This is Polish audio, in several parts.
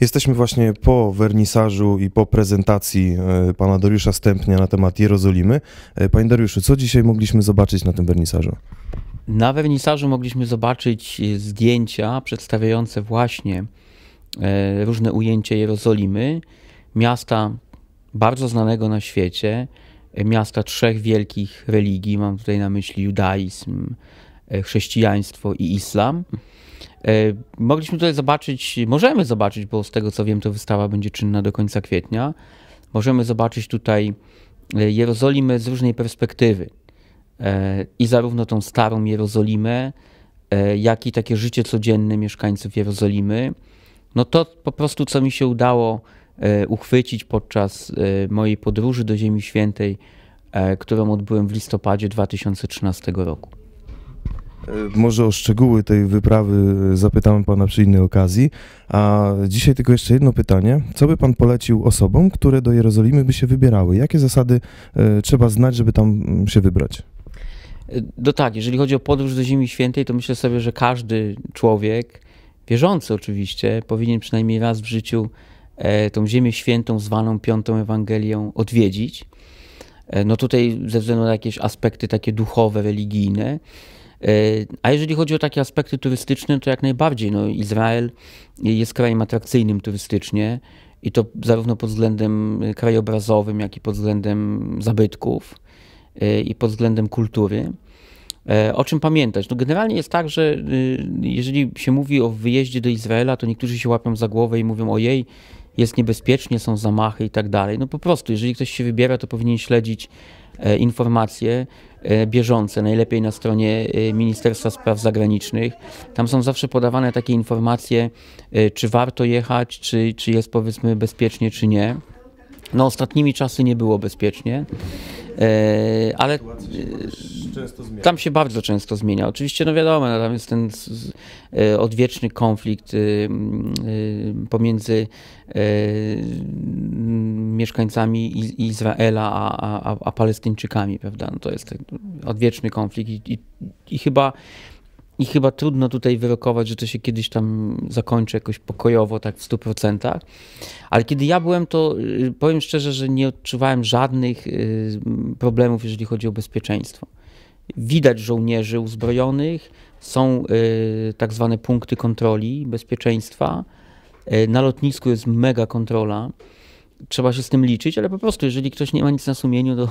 Jesteśmy właśnie po wernisażu i po prezentacji e, pana Dariusza Stępnia na temat Jerozolimy. E, Panie Dariuszu, co dzisiaj mogliśmy zobaczyć na tym wernisażu? Na wernisażu mogliśmy zobaczyć e, zdjęcia przedstawiające właśnie różne ujęcia Jerozolimy, miasta bardzo znanego na świecie, miasta trzech wielkich religii, mam tutaj na myśli judaizm, chrześcijaństwo i islam. E, Mogliśmy tutaj zobaczyć, możemy zobaczyć, bo z tego co wiem, to wystawa będzie czynna do końca kwietnia. Możemy zobaczyć tutaj e, Jerozolimę z różnej perspektywy. E, I zarówno tą starą Jerozolimę, e, jak i takie życie codzienne mieszkańców Jerozolimy. No to po prostu, co mi się udało e, uchwycić podczas e, mojej podróży do Ziemi Świętej, e, którą odbyłem w listopadzie 2013 roku. E, Może o szczegóły tej wyprawy zapytamy pana przy innej okazji. A dzisiaj tylko jeszcze jedno pytanie. Co by pan polecił osobom, które do Jerozolimy by się wybierały? Jakie zasady e, trzeba znać, żeby tam mm, się wybrać? No tak, jeżeli chodzi o podróż do Ziemi Świętej, to myślę sobie, że każdy człowiek, wierzący oczywiście, powinien przynajmniej raz w życiu e, tą Ziemię Świętą, zwaną Piątą Ewangelią, odwiedzić. E, No tutaj ze względu na jakieś aspekty takie duchowe, religijne. E, A jeżeli chodzi o takie aspekty turystyczne, to jak najbardziej. No, Izrael jest krajem atrakcyjnym turystycznie i to zarówno pod względem krajobrazowym, jak i pod względem zabytków e, i pod względem kultury. E, O czym pamiętać? No generalnie jest tak, że jeżeli się mówi o wyjeździe do Izraela, to niektórzy się łapią za głowę i mówią: Ojej, jest niebezpiecznie, są zamachy i tak dalej. No po prostu, jeżeli ktoś się wybiera, to powinien śledzić e, informacje e, bieżące, najlepiej na stronie e, Ministerstwa Spraw Zagranicznych. Tam są zawsze podawane takie informacje, e, czy warto jechać, czy, czy jest powiedzmy bezpiecznie, czy nie. No ostatnimi czasy nie było bezpiecznie, e, ale tam się bardzo często zmienia. Oczywiście, no wiadomo, no tam jest ten e, odwieczny konflikt y, y, pomiędzy e, mieszkańcami Iz- Izraela a, a, a- Palestyńczykami, prawda? No to jest ten odwieczny konflikt i, i, i chyba i chyba trudno tutaj wyrokować, że to się kiedyś tam zakończy jakoś pokojowo, tak w 100%. Ale kiedy ja byłem, to y, powiem szczerze, że nie odczuwałem żadnych y, problemów, jeżeli chodzi o bezpieczeństwo. Widać żołnierzy uzbrojonych, są y, tak zwane punkty kontroli bezpieczeństwa. Na lotnisku jest mega kontrola. Trzeba się z tym liczyć, ale po prostu, jeżeli ktoś nie ma nic na sumieniu, to,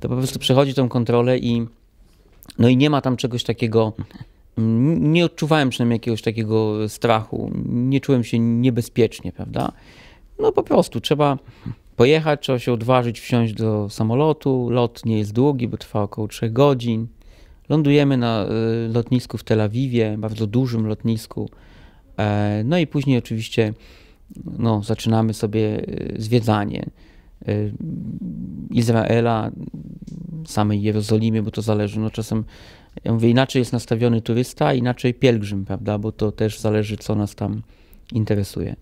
to po prostu przechodzi tą kontrolę i, no i nie ma tam czegoś takiego. Nie odczuwałem przynajmniej jakiegoś takiego strachu. Nie czułem się niebezpiecznie, prawda? No po prostu trzeba pojechać, trzeba się odważyć, wsiąść do samolotu. Lot nie jest długi, bo trwa około 3 godzin. Lądujemy na y, lotnisku w Tel Awiwie, bardzo dużym lotnisku. E, No i później oczywiście no, zaczynamy sobie y, zwiedzanie y, Izraela, samej Jerozolimy, bo to zależy. No czasem, ja mówię, inaczej jest nastawiony turysta, inaczej pielgrzym, prawda? Bo to też zależy, co nas tam interesuje.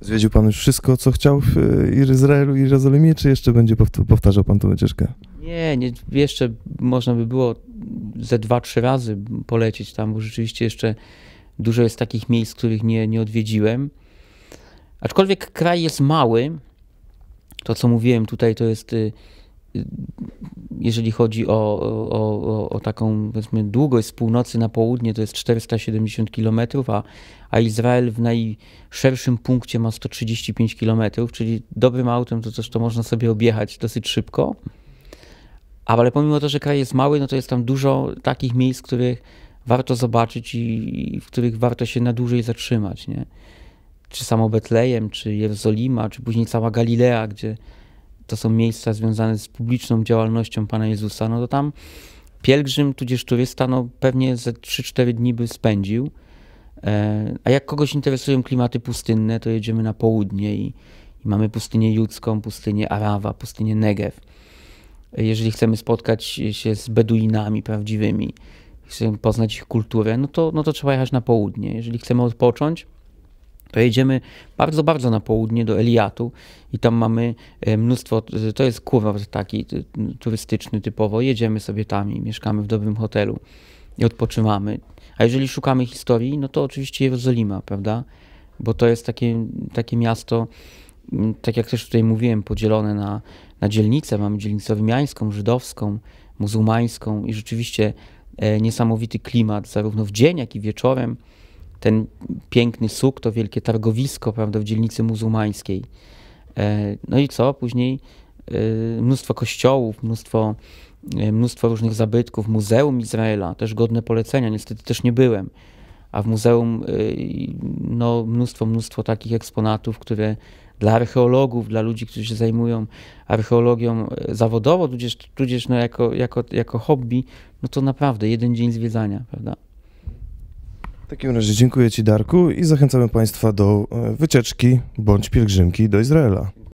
Zwiedził pan już wszystko, co chciał w e, Izraelu i Jerozolimie, czy jeszcze będzie powt- powtarzał pan tę wycieczkę? Nie, nie, jeszcze można by było ze dwa, trzy razy polecieć tam, bo rzeczywiście jeszcze dużo jest takich miejsc, których nie, nie odwiedziłem. Aczkolwiek kraj jest mały, to co mówiłem tutaj, to jest, y, y, jeżeli chodzi o, o, o, o taką powiedzmy długość z północy na południe, to jest 470 km, a, a Izrael w najszerszym punkcie ma 135 km, czyli dobrym autem to też to można sobie objechać dosyć szybko. Ale pomimo to, że kraj jest mały, no to jest tam dużo takich miejsc, których warto zobaczyć i, i w których warto się na dłużej zatrzymać, nie? Czy samo Betlejem, czy Jerozolima, czy później cała Galilea, gdzie to są miejsca związane z publiczną działalnością Pana Jezusa, no to tam pielgrzym, tudzież turysta, no pewnie ze 3-4 dni by spędził. E, A jak kogoś interesują klimaty pustynne, to jedziemy na południe i, i mamy pustynię judzką, pustynię Arawa, pustynię Negev jeżeli chcemy spotkać się z Beduinami prawdziwymi, chcemy poznać ich kulturę, no to, no to trzeba jechać na południe. Jeżeli chcemy odpocząć, to jedziemy bardzo, bardzo na południe do Eliatu i tam mamy e, mnóstwo, to jest kurort taki ty- turystyczny typowo, jedziemy sobie tam i mieszkamy w dobrym hotelu i odpoczywamy. A jeżeli szukamy historii, no to oczywiście Jerozolima, prawda? bo to jest takie, takie miasto, tak jak też tutaj mówiłem, podzielone na, na dzielnice. Mamy dzielnicę wymiańską, żydowską, muzułmańską i rzeczywiście e, niesamowity klimat, zarówno w dzień, jak i wieczorem. Ten piękny suk, to wielkie targowisko, prawda, w dzielnicy muzułmańskiej. E, no i co? Później e, mnóstwo kościołów, mnóstwo, e, mnóstwo różnych zabytków, Muzeum Izraela, też godne polecenia, niestety też nie byłem. A w muzeum no, mnóstwo, mnóstwo takich eksponatów, które dla archeologów, dla ludzi, którzy się zajmują archeologią zawodowo, tudzież, tudzież no, jako, jako, jako hobby, no to naprawdę jeden dzień zwiedzania, prawda? W takim razie dziękuję Ci Darku i zachęcamy Państwa do e, wycieczki bądź pielgrzymki do Izraela.